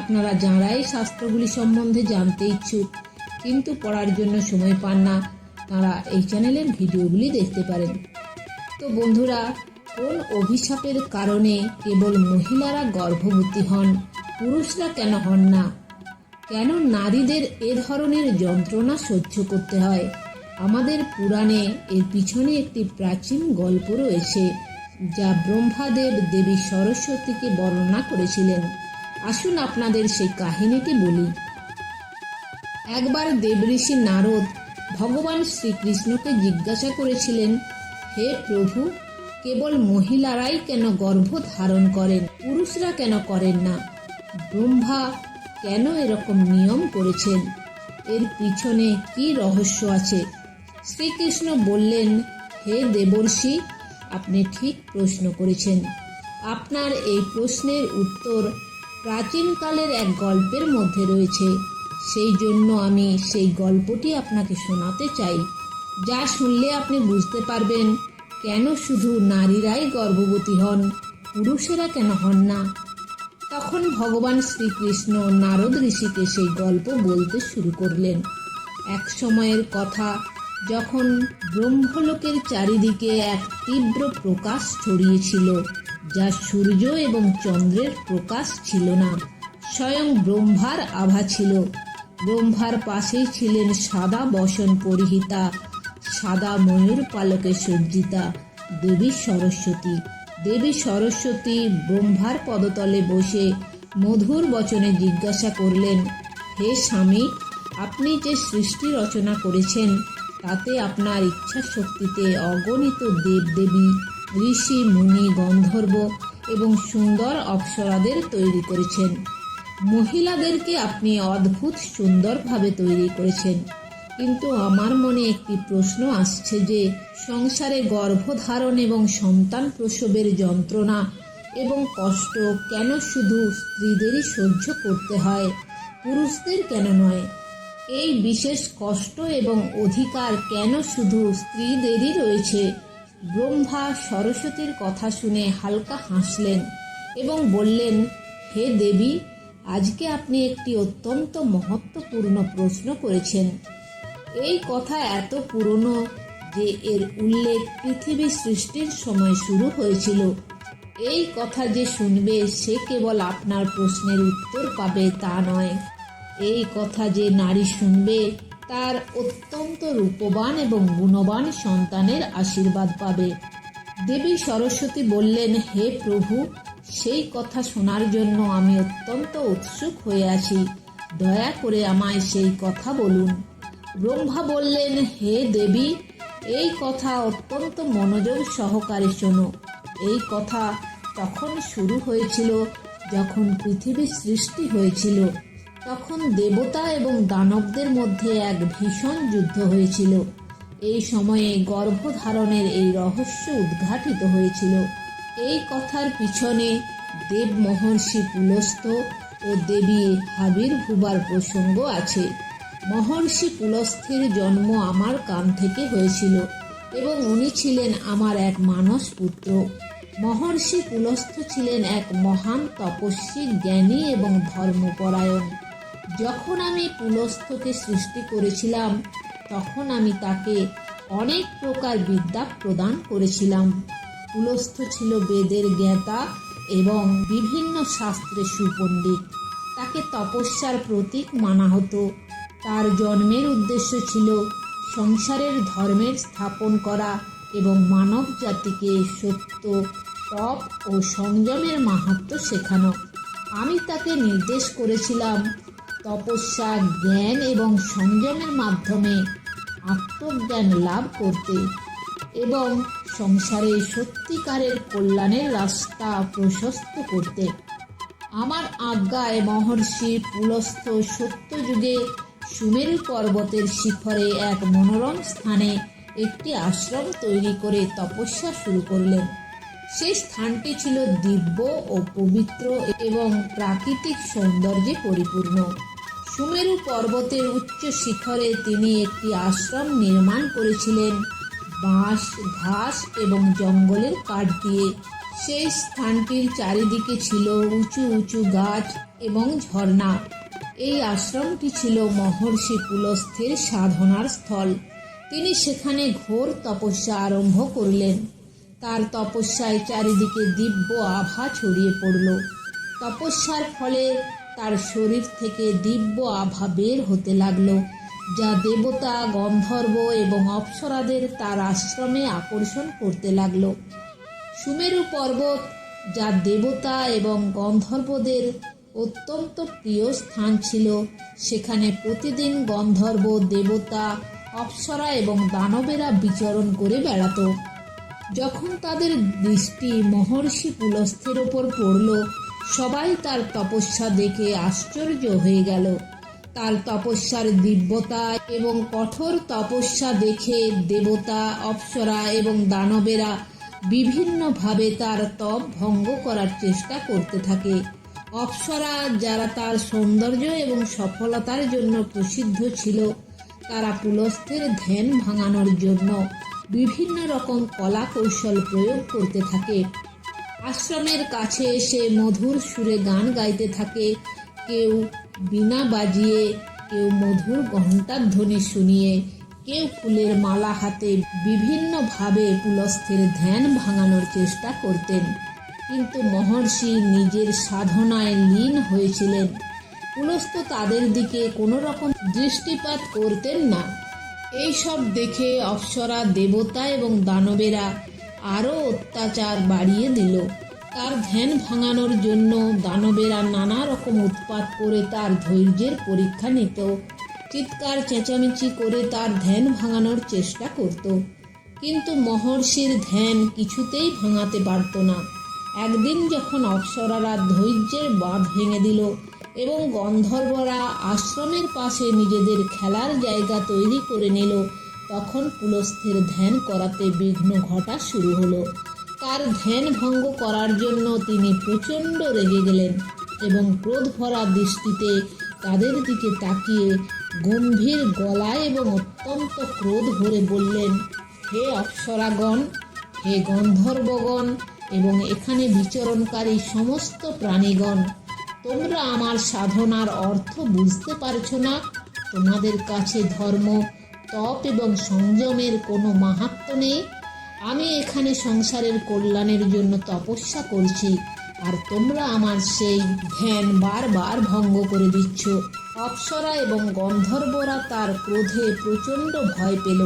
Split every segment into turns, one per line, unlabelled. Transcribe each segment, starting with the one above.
আপনারা যাঁরা এই শাস্ত্রগুলি সম্বন্ধে জানতে ইচ্ছুক, কিন্তু পড়ার জন্য সময় পান না, তারা এই চ্যানেলের ভিডিওগুলি দেখতে পারেন। তো বন্ধুরা, কোন অভিশাপের কারণে কেবল মহিলারা গর্ভবতী হন, পুরুষরা কেন হন না? কেন নারীদের এ ধরনের যন্ত্রণা সহ্য করতে হয়? আমাদের পুরাণে এর পিছনে একটি প্রাচীন গল্প রয়েছে, যা ব্রহ্মাদেব দেবী সরস্বতীকে বর্ণনা করেছিলেন। আসুন আপনাদের সেই কাহিনীটি বলি। একবার দেবঋষি নারদ ভগবান শ্রীকৃষ্ণকে জিজ্ঞাসা করেছিলেন, হে প্রভু, কেবল মহিলারাই কেন গর্ভ ধারণ করেন, পুরুষরা কেন করেন না? ব্রহ্মা কেন এরকম নিয়ম করেছেন? এর পিছনে কি রহস্য আছে? শ্রীকৃষ্ণ বললেন, হে দেবর্ষি, আপনি ঠিক প্রশ্ন করেছেন। আপনার এই প্রশ্নের উত্তর প্রাচীনকালের এক গল্পের মধ্যে রয়েছে। সেই জন্য আমি সেই গল্পটি আপনাকে শোনাতে চাই, যা শুনলে আপনি বুঝতে পারবেন কেন শুধু নারীরাই গর্ভবতী হন, পুরুষেরা কেন হন না। তখন ভগবান শ্রীকৃষ্ণ নারদ ঋষিকে সেই গল্প বলতে শুরু করলেন। এক সময়ের কথা, যখন ব্রহ্মলোকের চারিদিকে এক তীব্র প্রকাশ ছড়িয়েছিল যা সূর্য এবং চন্দ্রের প্রকাশ ছিল না। স্বয়ং ব্রহ্মার আভা ছিল। ব্রহ্মার পাশেই ছিলেন সাদা বসন পরিহিতা, সাদা ময়ূর পালকে সজ্জিতা, দেবী সরস্বতী। দেবী সরস্বতী ব্রহ্মার পদতলে বসে মধুর বচনে জিজ্ঞাসা করলেন, হে স্বামী, আপনি যে সৃষ্টি রচনা করেছেন, তাতে আপনার ইচ্ছা শক্তিতে অগণিত দেবদেবী ঋষি, মুনি, গন্ধর্ব এবং সুন্দর অপ্সরাদের তৈরি করেছেন। মহিলাদেরকে আপনি অদ্ভুত সুন্দরভাবে তৈরি করেছেন। কিন্তু আমার মনে একটি প্রশ্ন আসছে যে, সংসারে গর্ভধারণ এবং সন্তান প্রসবের যন্ত্রণা এবং কষ্ট কেন শুধু স্ত্রীদেরই সহ্য করতে হয়, পুরুষদের কেন নয়? এই বিশেষ কষ্ট এবং অধিকার কেন শুধু স্ত্রীদেরই রয়েছে? ব্রহ্মা সরস্বতীর কথা শুনে হালকা হাসলেন এবং বললেন, হে দেবী, আজকে আপনি একটি অত্যন্ত মহত্বপূর্ণ প্রশ্ন করেছেন। এই কথা এত পুরনো যে এর উল্লেখ পৃথিবী সৃষ্টির সময় শুরু হয়েছিল। এই কথা যে শুনবে সে কেবল আপনার প্রশ্নের উত্তর পাবে তা নয়। এই কথা যে নারী শুনবে তার অত্যন্ত রূপবান এবং গুণবান সন্তানের আশীর্বাদ পাবে। দেবী সরস্বতী বললেন, হে প্রভু, সেই কথা শোনার জন্য আমি অত্যন্ত উৎসুক হয়ে আছি। দয়া করে আমায় সেই কথা বলুন। ব্রহ্মা বললেন, হে দেবী, এই কথা অত্যন্ত মনোযোগ সহকারে শোনো। এই কথা তখন শুরু হয়েছিল যখন পৃথিবীর সৃষ্টি হয়েছিল। তখন দেবতা এবং দানবদের মধ্যে এক ভীষণ যুদ্ধ হয়েছিল। এই সময়ে গর্ভধারণের এই রহস্য উদ্ঘাটিত হয়েছিল। এই কথার পিছনে দেব মহর্ষি পুলস্ত ও দেবী হাবির ভুবার প্রসঙ্গ আছে। মহর্ষি পুলস্থের জন্ম আমার কান থেকে হয়েছিল এবং উনি ছিলেন আমার এক মানস পুত্র। মহর্ষি পুলস্থ ছিলেন এক মহান তপস্বী, জ্ঞানী এবং ধর্মপরায়ণ। যখন আমি পুলস্থকে সৃষ্টি করেছিলাম, তখন আমি তাকে অনেক প্রকার বিদ্যা প্রদান করেছিলাম। পুলস্থ ছিল বেদের জ্ঞাতা এবং বিভিন্ন শাস্ত্রে সুপণ্ডিত। তাকে তপস্যার প্রতীক মানা হতো। তার জন্মের উদ্দেশ্য ছিল সংসারের ধর্মের স্থাপন করা এবং মানব জাতিকে সত্য, তপ ও সংযমের মাহাত্ম শেখানো। আমি তাকে নির্দেশ করেছিলাম তপস্যা জ্ঞান এবং সংযমের মাধ্যমে আত্মজ্ঞান লাভ করতে এবং সংসারে সত্যিকারের কল্যাণের রাস্তা প্রশস্ত করতে। আমার আজ্ঞায় মহর্ষি পুলস্থ সত্য যুগে সুমেরু পর্বতের শিখরে এক মনোরম স্থানে একটি আশ্রম তৈরি করে তপস্যা শুরু করলেন। সেই স্থানটি ছিল দিব্য ও পবিত্র এবং প্রাকৃতিক সৌন্দর্যে পরিপূর্ণ। সুমেরু পর্বতের উচ্চ শিখরে তিনি একটি আশ্রম নির্মাণ করেছিলেন। বাঁশ, ঘাস এবং জঙ্গলের কাঠ দিয়ে। সেই স্থানটির চারিদিকে ছিল উঁচু উঁচু গাছ এবং ঝর্ণা। এই আশ্রমটি ছিল মহর্ষি পুলস্থের সাধনার স্থল। তিনি সেখানে ঘোর তপস্যা আরম্ভ করলেন। তার তপস্যায় চারিদিকে দিব্য আভা ছড়িয়ে পড়ল। তপস্যার ফলে তার শরীর থেকে দিব্য আভা বের হতে লাগল, যা দেবতা, গন্ধর্ব এবং অপ্সরাদের তার আশ্রমে আকর্ষণ করতে লাগল। সুমেরু পর্বত, যা দেবতা এবং গন্ধর্বদের অত্যন্ত প্রিয় স্থান ছিল, সেখানে প্রতিদিন গন্ধর্ব, দেবতা, অপ্সরা এবং দানবেরা বিচরণ করে বেড়াতো। যখন তাদের দৃষ্টি মহর্ষি পুলস্থের ওপর পড়ল সবাই তার তপস্যা দেখে আশ্চর্য হয়ে গেল। তার তপস্যার দিব্যতা এবং কঠোর তপস্যা দেখে দেবতা, অপ্সরা এবং দানবেরা বিভিন্নভাবে তার তপ ভঙ্গ করার চেষ্টা করতে থাকে। অপ্সরা যারা তার সৌন্দর্য এবং সফলতার জন্য প্রসিদ্ধ ছিল, তারা পুলস্থের ধ্যান ভাঙানোর জন্য বিভিন্ন রকম কলা কৌশল প্রয়োগ করতে থাকে। আশ্রমের কাছে এসে মধুর সুরে গান গাইতে থাকে। কেউ বিনা বাজিয়ে, কেউ মধুর ঘণ্টার ধ্বনি শুনিয়ে, কেউ ফুলের মালা হাতে বিভিন্নভাবে পুলস্থের ধ্যান ভাঙানোর চেষ্টা করতেন। কিন্তু মহর্ষি নিজের সাধনায় লীন হয়েছিলেন। পুলস্থ তাদের দিকে কোনো রকম দৃষ্টিপাত করতেন না। এইসব দেখে অপ্সরা দেবতা এবং দানবেরা আরও অত্যাচার বাড়িয়ে দিল। তার ধ্যান ভাঙানোর জন্য দানবেরা নানা রকম উৎপাত করে তার ধৈর্যের পরীক্ষা নিত। চিৎকার, চেঁচামেচি করে তার ধ্যান ভাঙানোর চেষ্টা করত। কিন্তু মহর্ষির ধ্যান কিছুতেই ভাঙাতে পারত না। একদিন যখন অপ্সরারা ধৈর্যের বাঁধ ভেঙে দিল এবং গন্ধর্বরা আশ্রমের পাশে নিজেদের খেলার জায়গা তৈরি করে নিল তখন পুলস্থের ধ্যান করাতে বিঘ্ন ঘটা শুরু হলো। তার ধ্যান ভঙ্গ করার জন্য তিনি প্রচণ্ড রেগে গেলেন এবং ক্রোধ ভরা দৃষ্টিতে তাদের দিকে তাকিয়ে গম্ভীর গলায় এবং অত্যন্ত ক্রোধ ভরে বললেন, হে অপ্সরাগণ, হে গন্ধর্বগণ এবং এখানে বিচরণকারী সমস্ত প্রাণীগণ, তোমরা আমার সাধনার অর্থ বুঝতে পারছ না। তোমাদের কাছে ধর্ম তপ এবং সংযমের কোনো মাহাত্ম নেই। আমি এখানে সংসারের কল্যাণের জন্য তপস্যা করছি, আর তোমরা আমার সেই ধ্যান বারবার ভঙ্গ করে দিচ্ছ। অপ্সরা এবং গন্ধর্বরা তার ক্রোধে প্রচণ্ড ভয় পেল,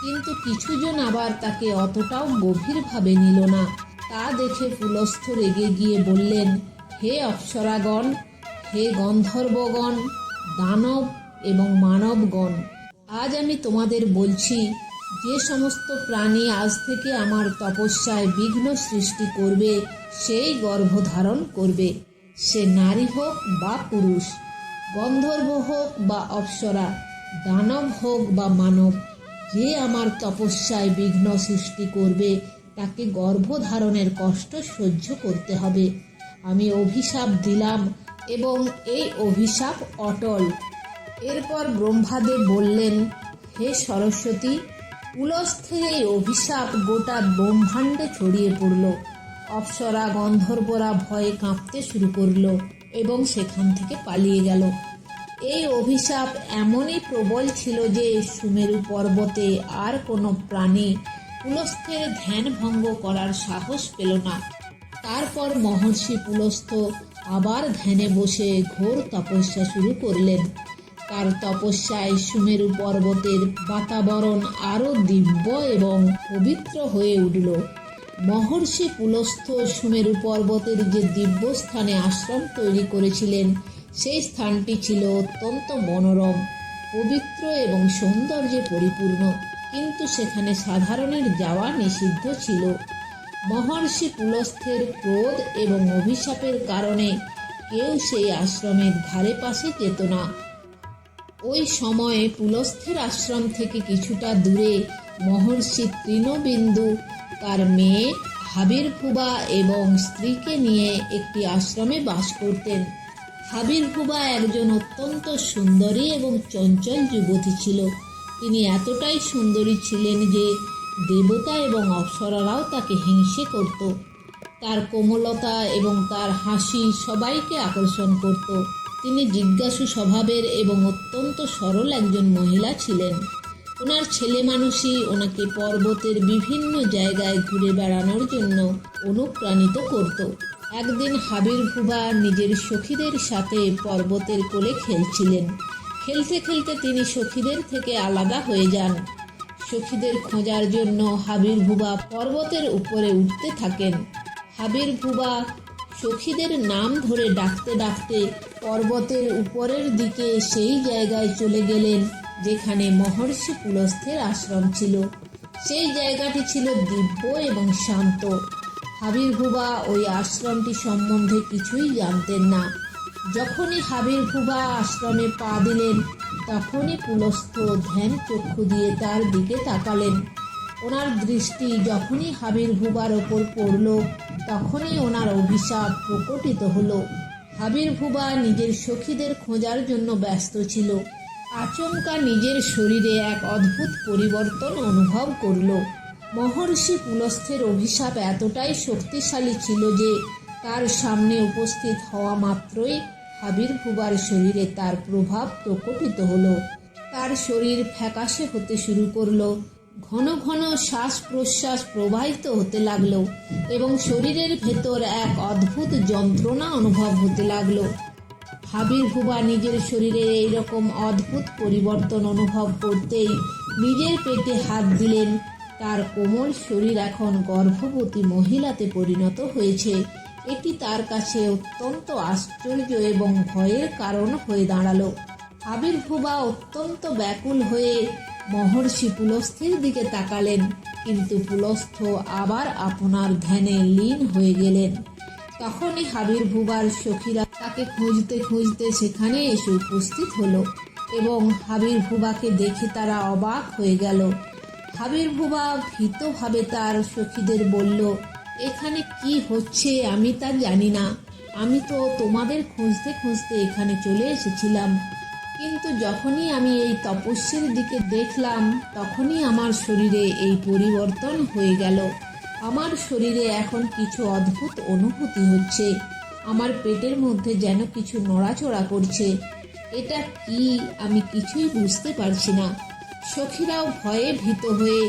কিন্তু কিছুজন আবার তাকে অতটাও গভীরভাবে নিল না। তা দেখে পুলস্থ রেগে গিয়ে বললেন, হে অপ্সরাগণ, হে গন্ধর্বগণ, দানব এবং মানবগণ আজ আমি তোমাদের বলছি, যে সমস্ত প্রাণী আজ থেকে আমার তপস্যায় বিঘ্ন সৃষ্টি করবে, সেই গর্ভধারণ করবে। সে নারী হোক বা পুরুষ, গন্ধর্ব হোক বা অপ্সরা, দানব হোক বা মানব, যে আমার তপস্যায় বিঘ্ন সৃষ্টি করবে, তাকে গর্ভধারণের কষ্ট সহ্য করতে হবে। আমি অভিশাপ দিলাম এবং এই অভিশাপ অটল। এরপর ব্রহ্মাদেব বললেন, হে সরস্বতী পুলস্থের এই অভিশাপ গোটা ব্রহ্মাণ্ডে ছড়িয়ে পড়ল। অপ্সরা গন্ধর্বরা ভয়ে কাঁপতে শুরু করল এবং সেখান থেকে পালিয়ে গেল। এই অভিশাপ এমনই প্রবল ছিল যে সুমেরু পর্বতে আর কোনো প্রাণী পুলস্থের ধ্যান ভঙ্গ করার সাহস পেল না। তারপর মহর্ষি পুলস্থ আবার ধ্যানে বসে ঘোর তপস্যা শুরু করলেন। তার তপস্যায় সুমেরু পর্বতের বাতাবরণ আরও দিব্য এবং পবিত্র হয়ে উঠল। মহর্ষি পুলস্থ সুমেরু পর্বতের যে দিব্য স্থানে আশ্রম তৈরি করেছিলেন, সেই স্থানটি ছিল অত্যন্ত মনোরম, পবিত্র এবং সৌন্দর্যে পরিপূর্ণ, কিন্তু সেখানে সাধারণের যাওয়া নিষিদ্ধ ছিল। মহর্ষি পুলস্থের ক্রোধ এবং অভিশাপের কারণে কেউ সেই আশ্রমের ধারে পাশে যেত না। ওই সময়ে পুলস্থের আশ্রম থেকে কিছুটা দূরে মহর্ষি তৃণবিন্দু, তার মেয়ে হাবির ফুবা এবং স্ত্রীকে নিয়ে একটি আশ্রমে বাস করতেন। হাবির ফুবা একজন অত্যন্ত সুন্দরী এবং চঞ্চল যুবতী ছিল। তিনি এতটাই সুন্দরী ছিলেন যে দেবতা এবং অপ্সরারাও তাকে হিংসে করত। তার কোমলতা এবং তার হাসি সবাইকে আকর্ষণ করত। তিনি জিজ্ঞাসু স্বভাবের এবং অত্যন্ত সরল একজন মহিলা ছিলেন। ওনার ছেলে মানুষই ওনাকে পর্বতের বিভিন্ন জায়গায় ঘুরে বেড়ানোর জন্য অনুপ্রাণিত করত। একদিন হাবির ভুবা নিজের সখীদের সাথে পর্বতের কোলে খেলছিলেন। খেলতে খেলতে তিনি সখীদের থেকে আলাদা হয়ে যান। সখীদের খোঁজার জন্য হাবির ভুবা পর্বতের উপরে উঠতে থাকেন। হাবির ভুবা সখীদের নাম ধরে ডাকতে ডাকতে পর্বতের উপরের দিকে সেই জায়গায় চলে গেলেন, যেখানে মহর্ষি পুলস্থের আশ্রম ছিল। সেই জায়গাটি ছিল দিব্য এবং শান্ত। হাবির ভুবা ওই আশ্রমটি সম্বন্ধে কিছুই জানতেন না। যখনই হাবির ভুবা আশ্রমে পা দিলেন, তখনই পুলস্থ ধ্যান চক্ষু দিয়ে তার দিকে তাকালেন। ওনার দৃষ্টি যখনই হাবির ভুবার ওপর পড়ল, তখনই ওনার অভিশাপ প্রকটিত হলো। হাবির ভুবা নিজের সখীদের খোঁজার জন্য ব্যস্ত ছিল। আচমকা নিজের শরীরে এক অদ্ভুত পরিবর্তন অনুভব করল। মহর্ষি পুলস্থের অভিশাপ এতটাই শক্তিশালী ছিল যে, তার সামনে উপস্থিত হওয়া মাত্রই হাবির ভুবার শরীরে তার প্রভাব প্রকটিত হলো। তার শরীর ফ্যাকাশে হতে শুরু করল। ঘন ঘন শ্বাস প্রশ্বাস প্রবাহিত হতে লাগল এবং শরীরের ভেতর এক অদ্ভুত যন্ত্রণা অনুভব হতে লাগল। হাবির ভুবা নিজের শরীরে এইরকম অদ্ভুত পরিবর্তন অনুভব করতেই নিজের পেটে হাত দিলেন। তার কোমল শরীর এখন গর্ভবতী মহিলাতে পরিণত হয়েছে। এটি তার কাছে অত্যন্ত আশ্চর্য এবং ভয়ের কারণ হয়ে দাঁড়াল। হাবির ভুবা অত্যন্ত ব্যাকুল হয়ে মহর্ষি পুলস্থের দিকে তাকালেন, কিন্তু পুলস্থ আবার আপনার ধ্যানে লীন হয়ে গেলেন। তখনই হাবির ভুবার সখীরা তাকে খুঁজতে খুঁজতে সেখানে এসে উপস্থিত হলো এবং হাবির ভুবাকে দেখে তারা অবাক হয়ে গেল। হাবির ভুবা ভীতভাবে তার সখীদের বলল, এখানে কি হচ্ছে আমি তা জানি না। আমি তো তোমাদের খুঁজতে খুঁজতে এখানে চলে এসেছিলাম। কিন্তু যখনই আমি এই তপস্যের দিকে দেখলাম, তখনই আমার শরীরে এই পরিবর্তন হয়ে গেল। আমার শরীরে এখন কিছু অদ্ভুত অনুভূতি হচ্ছে। আমার পেটের মধ্যে যেন কিছু নড়াচড়া করছে। এটা কি আমি কিছুই বুঝতে পারছি না। সখীরাও ভয়ে ভীত হয়ে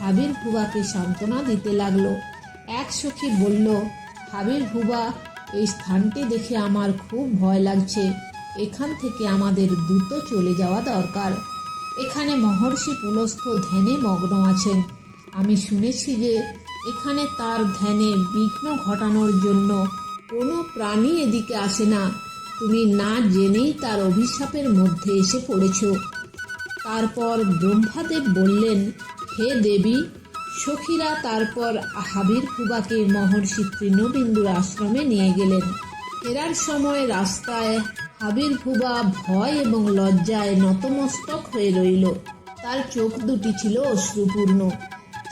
হাবির ভুবাকে সান্ত্বনা দিতে লাগল। এক সখী বলল, হাবির ভুবা এই স্থানটি দেখে আমার খুব ভয় লাগছে। এখান থেকে আমাদের দ্রুত চলে যাওয়া দরকার। এখানে মহর্ষি পুলস্থ ধ্যানে মগ্ন আছেন। আমি শুনেছি যে এখানে তার ধ্যানে বিঘ্ন ঘটানোর জন্য কোনো প্রাণী এদিকে আসে না। তুমি না জেনেই তার অভিশাপের মধ্যে এসে পড়েছ। তারপর ব্রহ্মাদেব বললেন, হে দেবী, সখীরা তারপর হাবির ফুবাকে মহর্ষি তৃণবিন্দুর আশ্রমে নিয়ে গেলেন। ফেরার সময় রাস্তায় হাবির ফুবা ভয় এবং লজ্জায় নতমস্তক হয়ে রইল। তার চোখ দুটি ছিল অশ্রুপূর্ণ।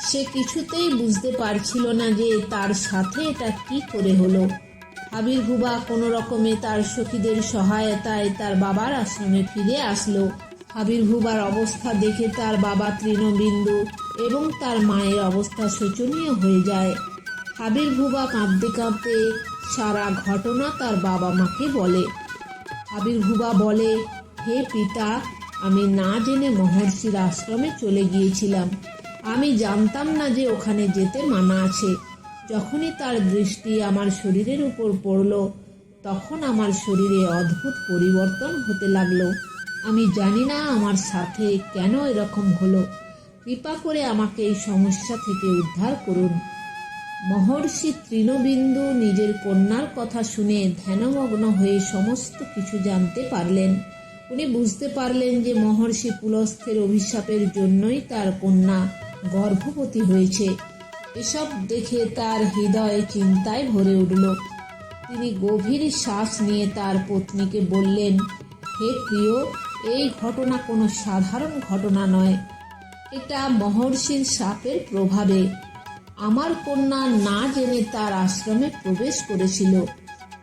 সে কিছুতেই বুঝতে পারছিল না যে তার সাথে এটা কি করে হলো। হাবির ভুবা কোনো রকমে তার সখীদের সহায়তায় তার বাবার আশ্রমে ফিরে আসলো। হাবির ভুবার অবস্থা দেখে তার বাবা তৃণবিন্দু এবং তার মায়ের অবস্থা শোচনীয় হয়ে যায়। হাবির ভুবা কাঁদতে কাঁদতে সারা ঘটনা তার বাবা মাকে বলে। হাবির ভুবা বলে, হে পিতা, আমি না জেনে মহর্ষির আশ্রমে চলে গিয়েছিলাম। আমি জানতাম না যে ওখানে যেতে মানা আছে। যখনই তার দৃষ্টি আমার শরীরের উপর পড়ল, তখন আমার শরীরে অদ্ভুত পরিবর্তন হতে লাগল। আমি জানি না আমার সাথে কেন এরকম হলো। কৃপা করে আমাকে এই সমস্যা থেকে উদ্ধার করুন। মহর্ষি তৃণবিন্দু নিজের কন্যার কথা শুনে ধ্যানমগ্ন হয়ে সমস্ত কিছু জানতে পারলেন। উনি বুঝতে পারলেন যে মহর্ষি পুলস্থের অভিশাপের জন্যই তার কন্যা গর্ভবতী হয়েছে। এসব দেখে তার হৃদয় চিন্তায় ভরে উঠল। তিনি গভীর শ্বাস নিয়ে তার পত্নীকে বললেন, হে প্রিয়, এই ঘটনা কোনো সাধারণ ঘটনা নয়। এটা মহর্ষির সাপের প্রভাবে। আমার কন্যা না জেনে তার আশ্রমে প্রবেশ করেছিল।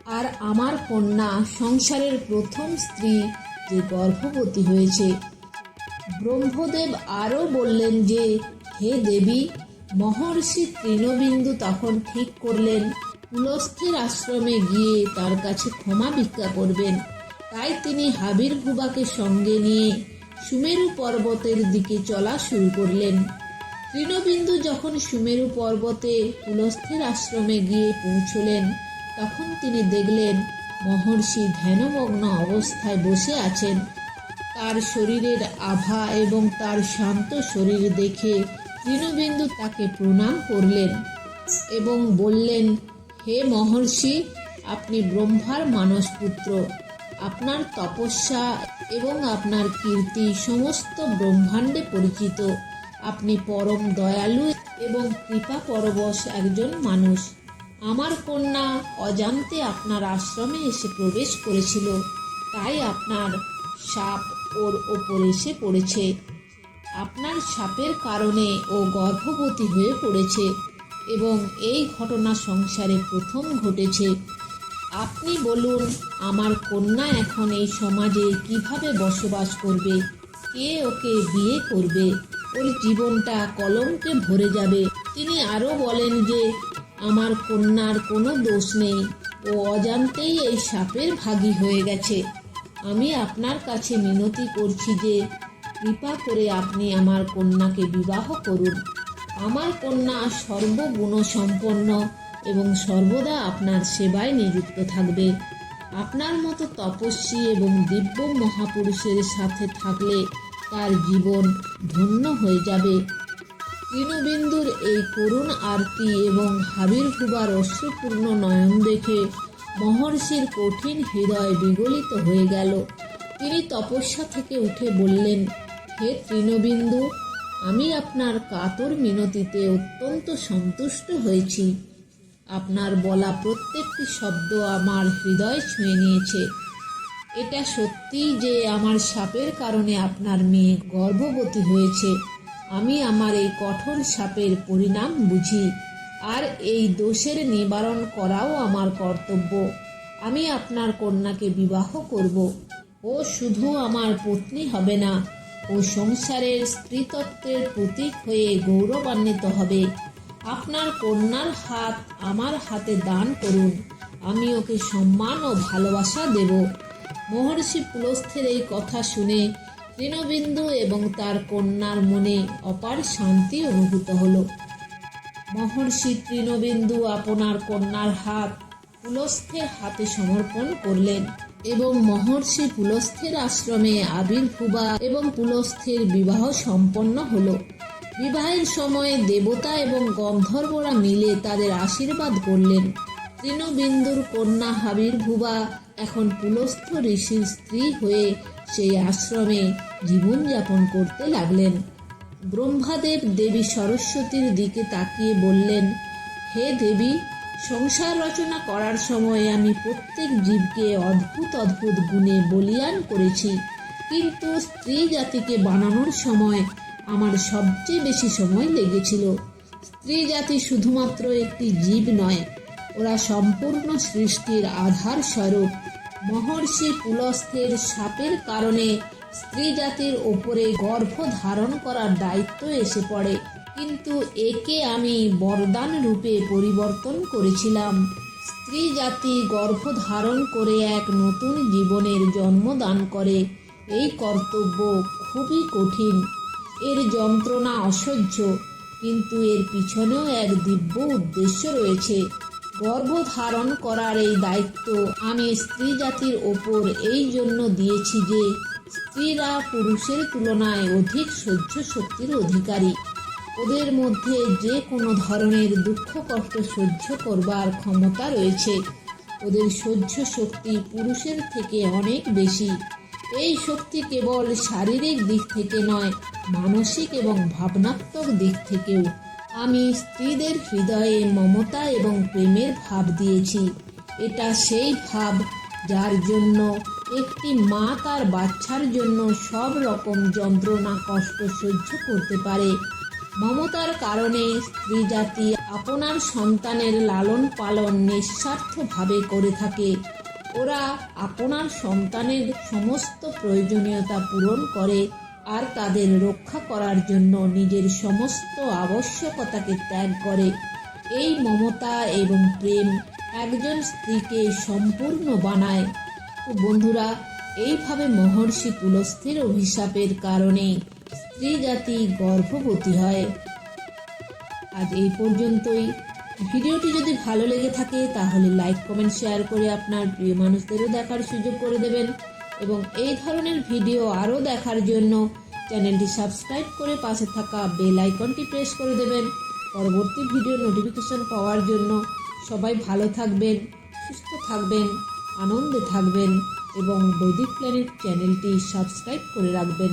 আর আমার কন্যা সংসারের প্রথম স্ত্রী যে গর্ভবতী হয়েছে। ব্রহ্মদেব আরও বললেন যে, হে দেবী, মহর্ষি তৃণবিন্দু তখন ঠিক করলেন। পুলস্থের আশ্রমে গিয়ে তার কাছে ক্ষমা ভিক্ষা করবেন। তাই তিনি হাবির ভুবাকে সঙ্গে নিয়ে সুমেরু পর্বতের দিকে চলা শুরু করলেন। তৃণবিন্দু যখন সুমেরু পর্বতে পুলস্থের আশ্রমে গিয়ে পৌঁছলেন, তখন তিনি দেখলেন মহর্ষি ধ্যানমগ্ন অবস্থায় বসে আছেন। তার শরীরের আভা এবং তার শান্ত শরীর দেখে তৃণবিন্দু তাকে প্রণাম করলেন এবং বললেন, হে মহর্ষি, আপনি ব্রহ্মার মানসপুত্র। আপনার তপস্যা এবং আপনার কীর্তি সমস্ত ব্রহ্মাণ্ডে পরিচিত। আপনি পরম দয়ালু এবং কৃপা পরবশ একজন মানুষ। আমার কন্যা অজান্তে আপনার আশ্রমে এসে প্রবেশ করেছিল। তাই আপনার সাপ ওর ওপর এসে পড়েছে। আপনার সাপের কারণে ও গর্ভবতী হয়ে পড়েছে এবং এই ঘটনা সংসারে প্রথম ঘটেছে। আপনি বলুন, আমার কন্যা এখন এই সমাজে কীভাবে বসবাস করবে? কে ওকে বিয়ে করবে? ওর জীবনটা কলঙ্কে ভরে যাবে। তিনি আরও বলেন যে, আমার কন্যার কোনো দোষ নেই। ও অজান্তেই এই সাপের ভাগী হয়ে গেছে। আমি আপনার কাছে মিনতি করছি যে, কৃপা করে আপনি আমার কন্যাকে বিবাহ করুন। আমার কন্যা সর্বগুণ সম্পন্ন এবং সর্বদা আপনার সেবায় নিযুক্ত থাকবে। আপনার মতো তপস্বী এবং দিব্য মহাপুরুষের সাথে থাকলে তার জীবন ধন্য হয়ে যাবে। তৃণবিন্দুর এই করুণ আরতি এবং হাবিরভুবার অশ্রুপূর্ণ নয়ন দেখে মহর্ষির কঠিন হৃদয় বিগলিত হয়ে গেল। তিনি তপস্যা থেকে উঠে বললেন, হে তৃণবিন্দু, আমি আপনার কাতর মিনতিতে অত্যন্ত সন্তুষ্ট হয়েছি। আপনার বলা প্রত্যেকটি শব্দ আমার হৃদয় ছুঁয়ে নিয়েছে। এটা সত্যি যে আমার সাপের কারণে আপনার মেয়ে গর্ভবতী হয়েছে, আমি আমার এই কঠোর সাপের পরিণাম বুঝি। আর এই দোষের নিবারণ করাও আমার কর্তব্য। আমি আপনার কন্যাকে বিবাহ করব। ও শুধু আমার পত্নী হবে না, ও সংসারের স্ত্রীতত্ত্বের প্রতীক হয়ে গৌরবান্বিত হবে। আপনার কন্যার হাত আমার হাতে দান করুন, আমি ওকে সম্মান ও ভালোবাসা দেব। মহর্ষি পুলস্থের এই কথা শুনে তৃণবিন্দু এবং তার কন্যার মনে অপার শান্তি অনুভূত হলো। মহর্ষি তৃণবিন্দু আপনার কন্যার হাত পুলস্থের হাতে সমর্পণ করলেন এবং মহর্ষি পুলস্থের আশ্রমে আবির্ভুবা এবং পুলস্থের বিবাহ সম্পন্ন হল। বিবাহের সময় দেবতা এবং গন্ধর্বরা মিলে তাদের আশীর্বাদ করলেন। তৃণবিন্দুর কন্যা হাবির্ভুবা এখন পুলস্থ ঋষির স্ত্রী হয়ে সেই আশ্রমে জীবনযাপন করতে লাগলেন। ব্রহ্মাদেব দেবী সরস্বতীর দিকে তাকিয়ে বললেন, হে দেবী, সংসার রচনা করার সময় আমি প্রত্যেক জীবকে অদ্ভুত অদ্ভুত গুণে বলিয়ান করেছি। কিন্তু স্ত্রী জাতিকে বানানোর সময় আমার সবচেয়ে বেশি সময় লেগেছিল। স্ত্রী জাতি শুধুমাত্র একটি জীব নয়, ওরা সম্পূর্ণ সৃষ্টির আধার স্বরূপ মহর্ষি পুলস্থের সাপের কারণে স্ত্রী জাতির ওপরে গর্ভ ধারণ করার দায়িত্ব এসে পড়ে। কিন্তু একে আমি বরদান রূপে পরিবর্তন করেছিলাম। স্ত্রী জাতি গর্ভ ধারণ করে এক নতুন জীবনের জন্মদান করে। এই কর্তব্য খুবই কঠিন। এর যন্ত্রণা অসহ্য। কিন্তু এর পিছনেও এক দিব্য উদ্দেশ্য রয়েছে। গর্ভধারণ করার এই দায়িত্ব আমি স্ত্রী জাতির ওপর এই জন্য দিয়েছি যে স্ত্রীরা পুরুষের তুলনায় অধিক সহ্য শক্তির অধিকারী। ওদের মধ্যে যে কোনো ধরনের দুঃখ কষ্ট সহ্য করবার ক্ষমতা রয়েছে। ওদের সহ্য শক্তি পুরুষের থেকে অনেক বেশি। এই শক্তি কেবল শারীরিক দিক থেকে নয়, মানসিক এবং ভাবনাত্মক দিক থেকেও। আমি স্ত্রীদের হৃদয়ে মমতা এবং প্রেমের ভাব দিয়েছি। এটা সেই ভাব যার জন্য একটি মা তার বাচ্চার জন্য সব রকম যন্ত্রণা, কষ্ট সহ্য করতে পারে। মমতার কারণে স্ত্রী জাতি আপনার সন্তানের লালন পালন নিঃস্বার্থভাবে করে থাকে। ওরা আপনার সন্তানের সমস্ত প্রয়োজনীয়তা পূরণ করে আর তাদের রক্ষা করার জন্য নিজের সমস্ত আবশ্যকতাকে ত্যাগ করে। এই মমতা এবং প্রেম একজন স্ত্রীকে সম্পূর্ণ বানায়। তো বন্ধুরা, এইভাবে মহর্ষি পুলস্থের অভিশাপের কারণে স্ত্রী জাতি গর্ভবতী হয়। আজ এই পর্যন্তই। ভিডিওটি যদি ভালো লেগে থাকে, তাহলে লাইক, কমেন্ট, শেয়ার করে আপনার প্রিয় মানুষদেরও দেখার সুযোগ করে দেবেন। এবং এই ধরনের ভিডিও আরও দেখার জন্য চ্যানেলটি সাবস্ক্রাইব করে পাশে থাকা বেল আইকনটি প্রেস করে দেবেন। পরবর্তী ভিডিও নোটিফিকেশন পাওয়ার জন্য সবাই ভালো থাকবেন, সুস্থ থাকবেন, আনন্দে থাকবেন এবং বৈদিক প্ল্যানেট চ্যানেলটি সাবস্ক্রাইব করে রাখবেন।